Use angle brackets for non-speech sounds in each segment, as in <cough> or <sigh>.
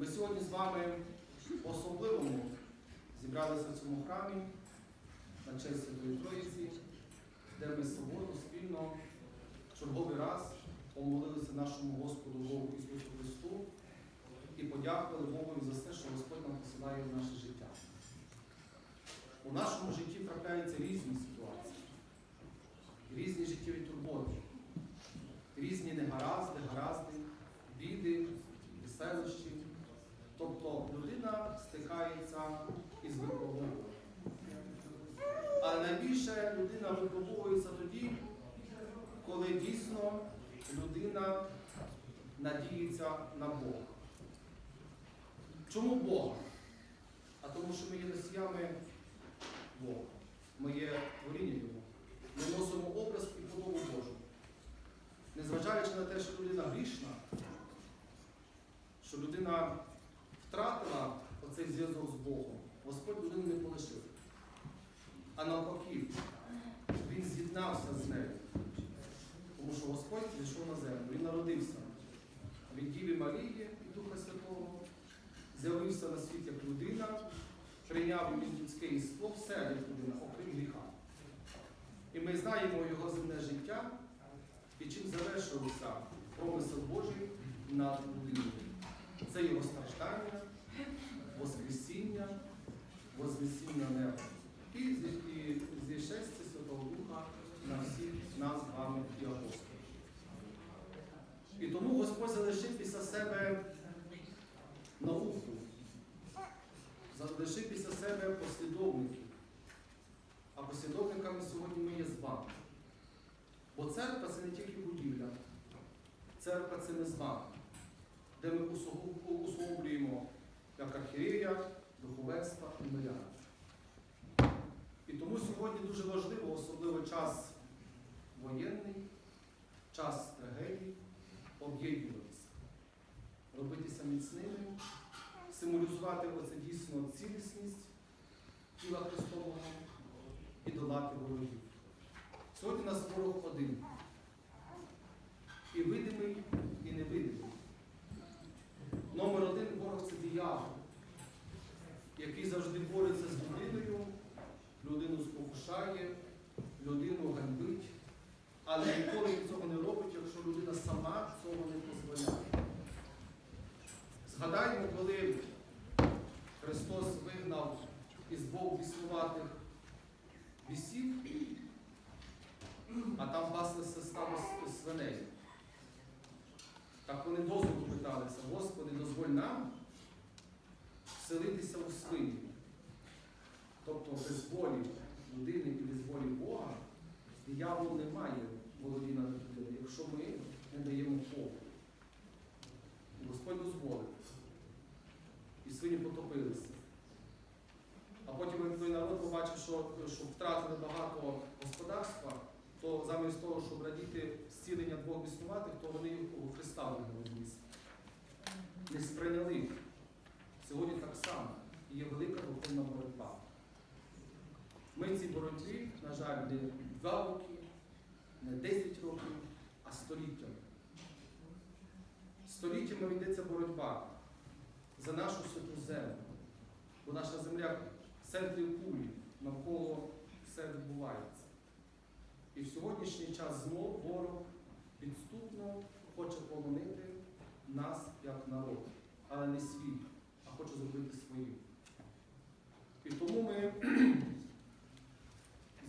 Ми сьогодні з вами по-особливому зібралися в цьому храмі на честь Святої Троїці, де ми суботу спільно черговий раз помолилися нашому Господу Богу Ісусу Христу і подякували Богу за все, що Господь нам посилає в наше життя. У нашому житті трапляються різні ситуації, різні життєві турботи, різні негаразди, гаразди, біди, веселощі. Тобто людина стикається із випробуванням. Але людина випробовується тоді, коли дійсно людина надіється на Бога. Чому Бога? А тому, що ми є носіями Бога. Ми є творіння Його. Ми носимо образ і подобу Божу. Незважаючи на те, що людина грішна, що людина втратила оцей зв'язок з Богом, Господь людину не полишив. А навпаки, Він з'єднався з нею. Тому що Господь зійшов на землю, Він народився від Діви Марії і Духа Святого, з'явився на світ як людина, прийняв від людське іство, все як людина, окрім гріха. І ми знаємо його земне життя і чим завершився промисел Божий над людиною. Це його страждання, Воскресіння, Вознесіння неба. І зі- Святого Духа на всіх нас з вами і апостолів. І тому Господь залишив після себе науку, залишив після себе послідовників. А послідовниками сьогодні ми є з вами. Бо церква це не тільки будівля, церква це ми з вами, де ми усугублюємо як архієрія, духовенства і мирян. І тому сьогодні дуже важливо, особливо час воєнний, час трагедії, робитися міцними, символізувати оце дійсно цілісність тіла Христового і долати ворогів. Сьогодні нас ворог один. І видимий, і невидимий. Номер один ворог це диявол, який завжди бореться з людиною, людину спокушає, людину ганьбить, але ніколи цього не робить, якщо людина сама цього не дозволяє. Згадаємо, коли Христос вигнав із Бог біснуватих бісів, а там паслися стало свиней. Так вони дозволу питалися, Господи, дозволь нам вселитися у свині. Тобто без волі людини і без волі Бога диявол не має володіння над людиною, якщо ми не даємо Богу. Господь дозволив. Свині потопилися. А потім, той народ побачив, що, що втратили багато господарства, то замість того, щоб радіти зцілення двох біснуватих, то вони у Христа вигнали з. Не сприйняли. Сьогодні так само і є велика духовна боротьба. Ми в цій боротьбі, на жаль, не два роки, не 10 років, а століттями. Століттями ведеться боротьба за нашу святу землю. Бо наша земля в центрі кулі, навколо все відбувається. І в сьогоднішній час знов ворог підступно хоче полонити нас як народ, але не свій, а хоче зробити своїм. І тому ми <clears throat>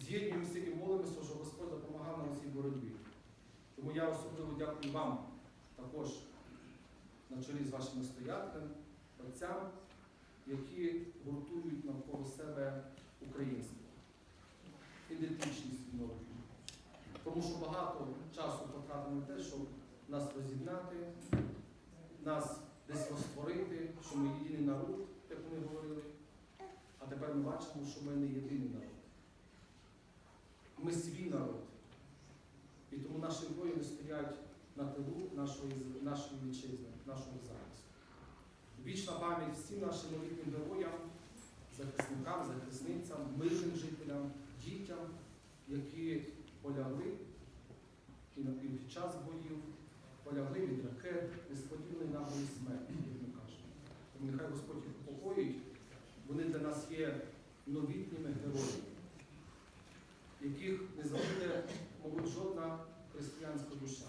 з'єднуємося і молимося, щоб Господь допомагав нам у цій боротьбі. Тому я особливо дякую вам також на чолі з вашим настоятелем, отцям, які гуртують навколо себе українство, ідентичність мовою. Тому що багато часу потратили на те, щоб нас розігнати, нас десь розтворити, що ми єдиний народ, як ми говорили. А тепер ми бачимо, що ми не єдиний народ. Ми свій народ. І тому наші воїни стоять на тилу нашої, нашої вітчизни, нашого захисту. Вічна пам'ять всім нашим новітнім героям захисникам, захисницям, мирним жителям, дітям, які полягли і на- під час боїв, полягли від ракет, несподіваної наглої смерті, як ми кажемо. Тому нехай Господь їх упокоїть. Вони для нас є новітніми героями, яких не забуде, мабуть, жодна християнська душа.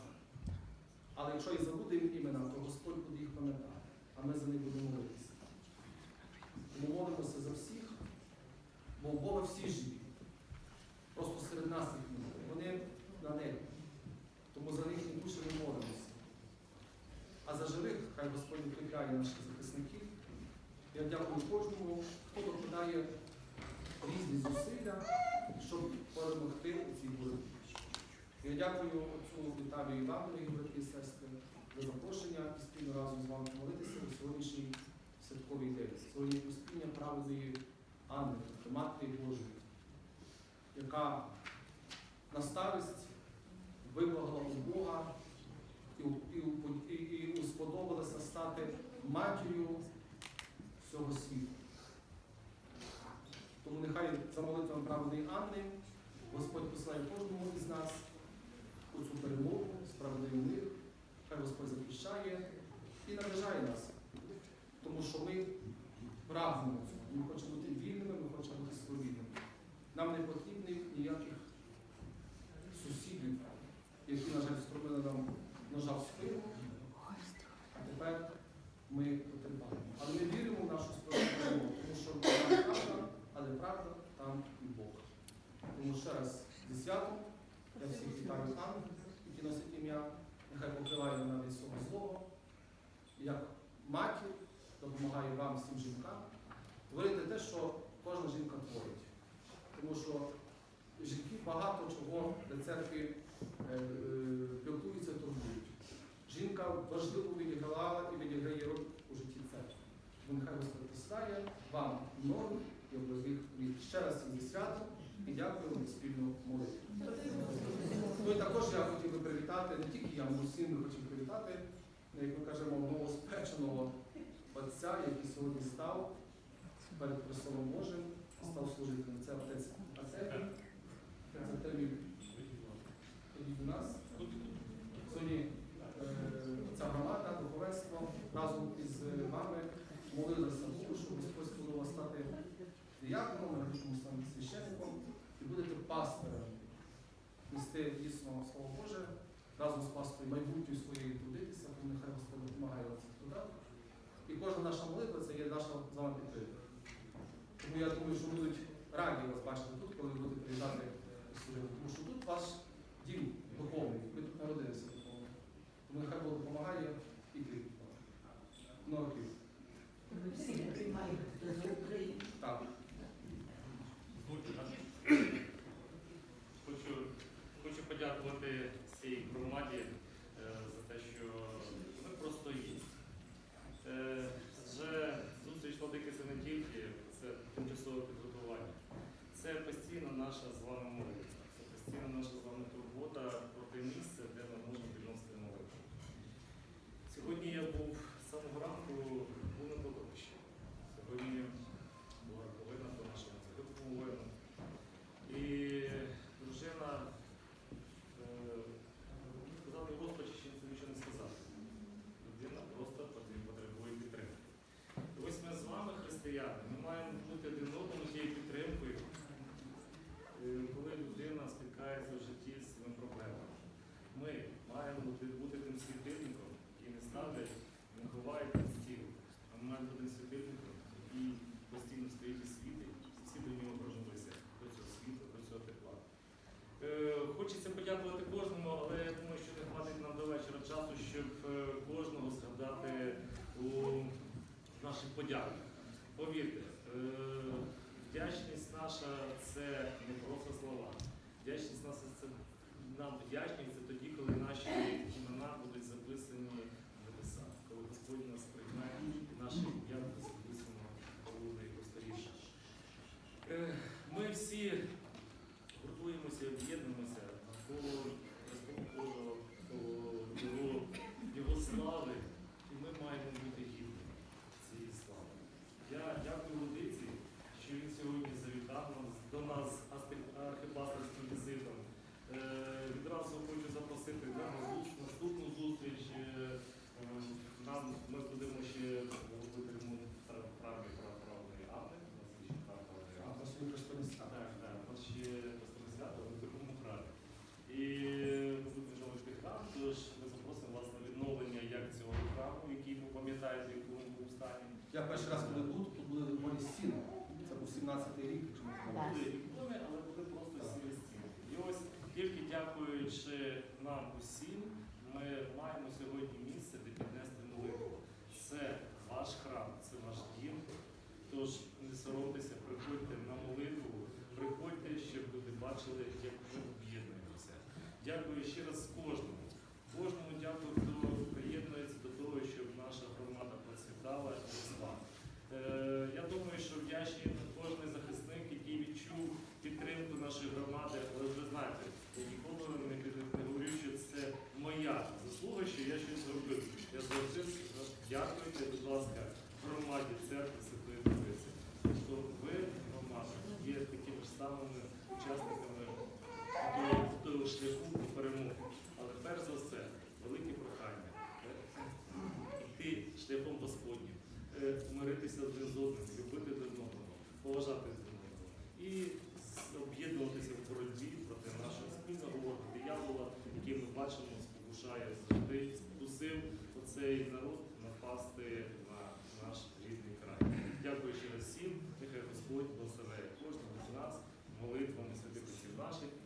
Але якщо і забуде імена, то Господь буде їх пам'ятати, а ми за них будемо молитися. Тому молимося за всіх, бо у Бога всі живі. Просто серед нас їх немає. Вони на небі. Тому за них і душі ми молимося. А за живих, хай Господь укріпляє наших захисників. Я дякую кожному, хто докладає різні зусилля, щоб перемогти у цій боротьбі. Я дякую отцю Віталію Іванові, брати і сестри, за запрошення і спільно разом з вами молитися у сьогоднішній святковий день. Сьогодні поспіння праведної Анни, Матері Божої, яка на старість виблагала у Бога і, і, і, і, сподобалося стати матір'ю всього світу. Тому нехай за молитвами праведної Анни Господь посилає кожному із нас у цю перемогу, справедливий мир, хай Господь захищає і наближає нас. Тому що ми прагнемо цього. Ми хочемо бути вільними, ми хочемо бути свобідними. Нам не потрібні ніяких сусідів, які, на жаль, встромили нам ножа в спину. А тепер ми потерпаємо. Але ми віримо в нашу перемогу, тому що там правда, але правда там і Бог. Тому ще раз зі святом я всіх вітаю там, які носять ім'я. Нехай покриває вона від всього злого. Як матір допомагає вам, всім жінкам, творити те, що кожна жінка творить. Тому що жінки багато чого для церкви е, е, турбують. Жінка важливо відігравала і відіграє роль у житті церкви. Тому нехай Господь посилає вам ноги і обов'язкових літ. Ще раз зі святом і дякую за спільну молитву. Ну і також я хотів привітати, не тільки я, ми всі ми хочемо привітати, як ми кажемо, новоспеченого отця, який сьогодні став перед Престолом Божим, став служителем. Це отець. Отець Артемій ходіть до нас. Сьогодні е, ця громада, духовенство разом із вами молилися Богу, щоб Господь сподобав стати діяконом, радиком саме священником і будете пастором. Нести дійсно Слово Боже, разом з пастою майбутньою своєю трудитися, тому нехай Господь допомагає вам трудах. І кожна наша молитва це є наша з вами підтримка. Тому я думаю, що будуть раді вас бачити тут, коли ви будете приїжджати служити. Тому що тут ваш дім духовний, ви тут народилися духовно. Тому нехай Бог допомагає і кріпить вам. Много кріп. Всі приймають за Україну. Так. Хочу, хочу подякувати цій громаді е, за те, що ми просто є. Е, Вже зустріч владики це не тільки це тимчасове підготування. Це постійна наша з вами молитва. Це постійна наша з вами турбота про те місце, де ми можемо відносити молитву. Сьогодні я був з самого ранку був на кладовищі. Сьогодні була половина по нашому загиблому воїну. І дружина е, сказала, Господи, ще нічого не сказати. Людина просто потреб- потребує підтримки. І ось ми з вами, християни, ми маємо бути один одному тією підтримкою, е, коли людина спіткається в житті з цими проблемами. Ми маємо бути, бути тим світильником, який не ставлять, не ховають під стіл, а ми маємо бути тим світильником, який постійно стоїть і світить, і всі до нього проживися, до цього світу, до цього тепла. Е, Хочеться подякувати кожному, але я думаю, що не хватить нам до вечора часу, щоб е, кожного згадати у подяках. Повірте, е, вдячність наша це не просто слова. Вдячність наша це нам вдячність це тоді, коли наші Дякуйте, будь ласка, громаді церкви Святої Троїці, що ви, громада, є такими ж самими учасниками того шляху до перемоги. Але перш за все, велике прохання е, йти шляхом Господнім, е, миритися один з одним, любити один одного, поважати один одного і об'єднуватися в боротьбі проти нашого спільного ворога диявола, який ми бачимо, спокушає завжди, спокусив оцей народ впасти на наш рідний край. Дякую ще раз всім, нехай Господь благословляє кожного з нас, молитвами святих усіх наших.